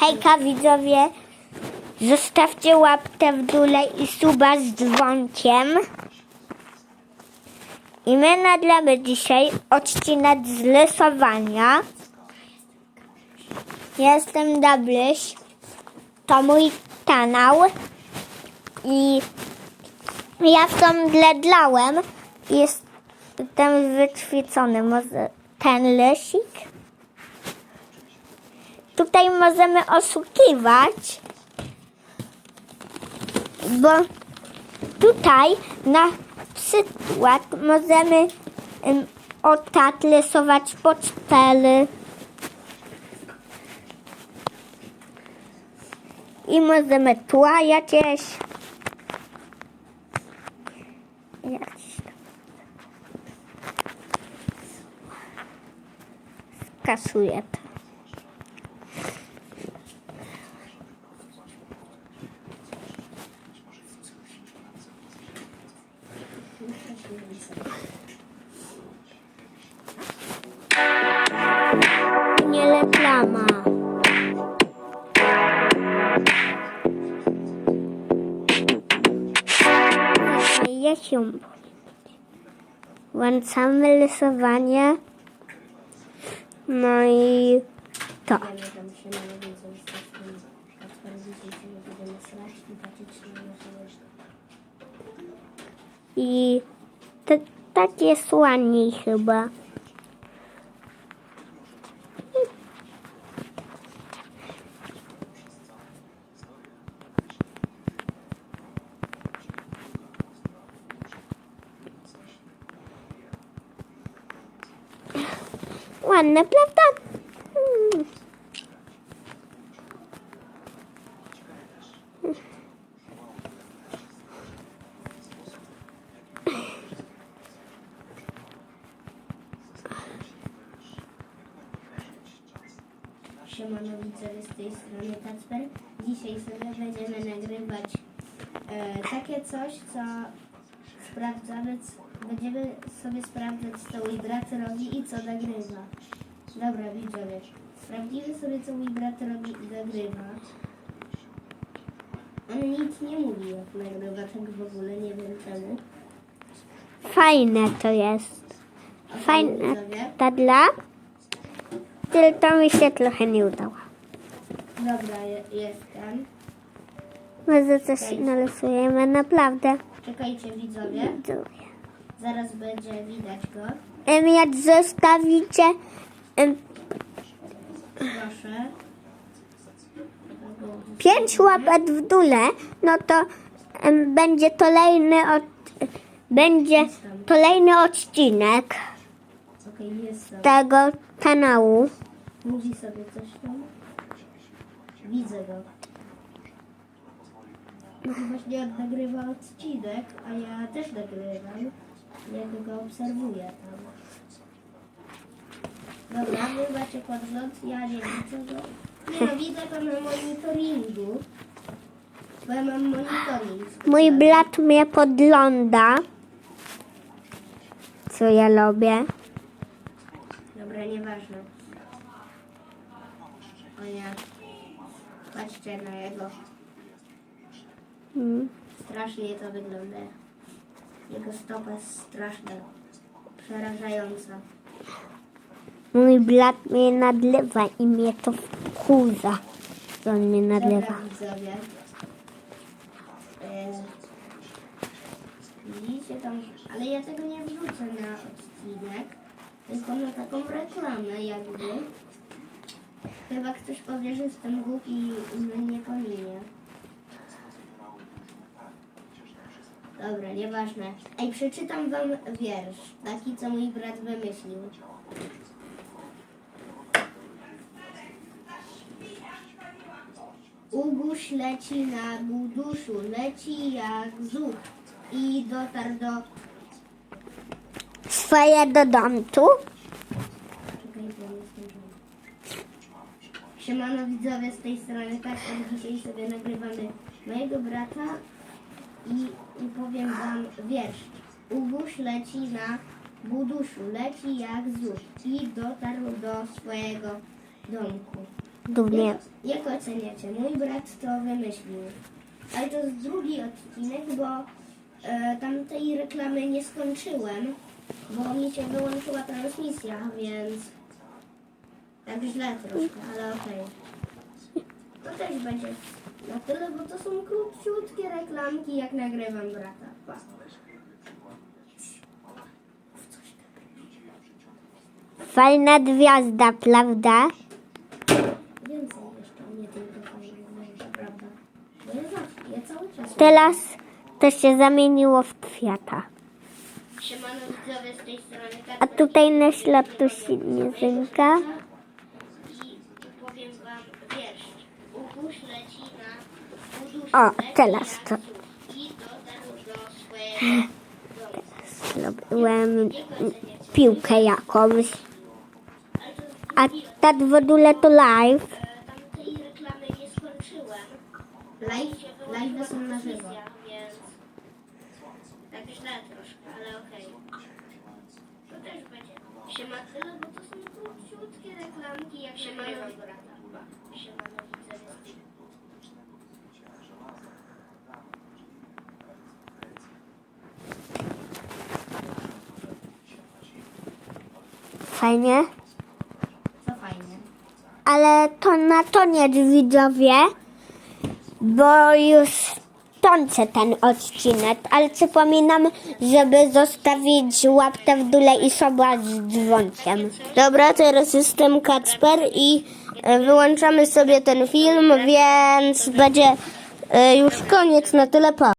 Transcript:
Hejka widzowie, zostawcie łapkę w dole i suba z dzwonkiem. I my nagramy dzisiaj odcinek z rysowania. Jestem Dabryś, to mój kanał i ja w tą dledlałem jestem wyćwiczony. Może ten lesik? Tutaj możemy oszukiwać, bo tutaj na przykład możemy um, o tak i możemy tła jakieś. To. Nie reklama. Ja się Włączamy rysowanie. No i to. I to, tak jest ładniej chyba. Ładne, prawda? Mm. Siemano widzowie z tej strony Kacper. Dzisiaj sobie będziemy nagrywać e, takie coś, co sprawdzamy, będziemy sobie sprawdzać, co mój brat robi i co nagrywa. Dobra widzowie, sprawdzimy sobie, co mój brat robi i nagrywa. On nic nie mówi, jak nagrywa, tak w ogóle, nie wiem czemu. Fajne to jest. Fajne ta dla. Tylko mi się trochę nie udało. Dobra, je- jestem. Może coś narysujemy, naprawdę. Czekajcie widzowie, Widzowie. zaraz będzie widać go. Em, Jak zostawicie em, Proszę. pięć łapek w dole, no to em, będzie kolejny od, będzie kolejny odcinek Okej, jestem. tego kanału. Mówi sobie coś tam. Widzę go. Właśnie on nagrywa odcinek, a ja też nagrywam. Jak go obserwuję tam. Dobra, wy macie podgląd, ja nie widzę go. Nie no, widzę go na monitoringu. Bo ja mam monitoring. Mój brat mnie podgląda, co ja lubię. Dobra, nieważne. O nie. Patrzcie na jego. Mm. Strasznie to wygląda. Jego stopa jest straszna. Przerażająca. Mój brat mnie nadlewa i mnie to wkurza, że on mnie nadlewa. Dobra, widzowie. Widzicie tam, ale ja tego nie wrzucę na odcinek, tylko na taką reklamę jakby. Chyba ktoś powie, że jestem głupi i mnie pominie. Dobra, nieważne. Ej, przeczytam wam wiersz, taki co mój brat wymyślił. Uguś leci na buduszu, leci jak zuch i dotarł do... Swojego domku? Czekaj, bo nie zdążyłam. Siemano widzowie z tej strony Kacper. Dzisiaj sobie nagrywamy mojego brata i, i powiem wam wiersz. Uguś leci na buduszu, leci jak zuch i dotarł do swojego domku. dumnie. Jak, jak oceniacie? Mój brat to wymyślił. Ale to jest drugi odcinek, bo e, tamtej reklamy nie skończyłem, bo mi się wyłączyła transmisja, więc tak źle troszkę, ale okej. To też będzie na tyle, bo to są króciutkie reklamki, jak nagrywam brata. Pa. Fajna gwiazda, prawda? Więcej jeszcze, nie tylko fajne, prawda? Bo ja zawsze, ja cały czas... Teraz to się zamieniło w kwiata. Siemano widzowie z tej strony A tutaj na środku śnieżynka. i powiem wam wiersz. Ukuś leci na udusz O, teraz to. Zrobiłem piłkę jakąś. A tak w ogóle to live. e, tamtej reklamy nie skończyłem. Live, live są na żywo. Więc tak źle troszkę, ale okej. To też będzie. Siema tyle, bo to są króciutkie reklamki, jak się mają brata. Fajnie. Co fajne. Ale to na koniec widzowie, bo już kończę ten odcinek, ale przypominam, żeby zostawić łapkę w dole i suba z dzwonkiem. Dobra, teraz jestem Kacper i wyłączamy sobie ten film, więc będzie e, już koniec na tyle. Pa.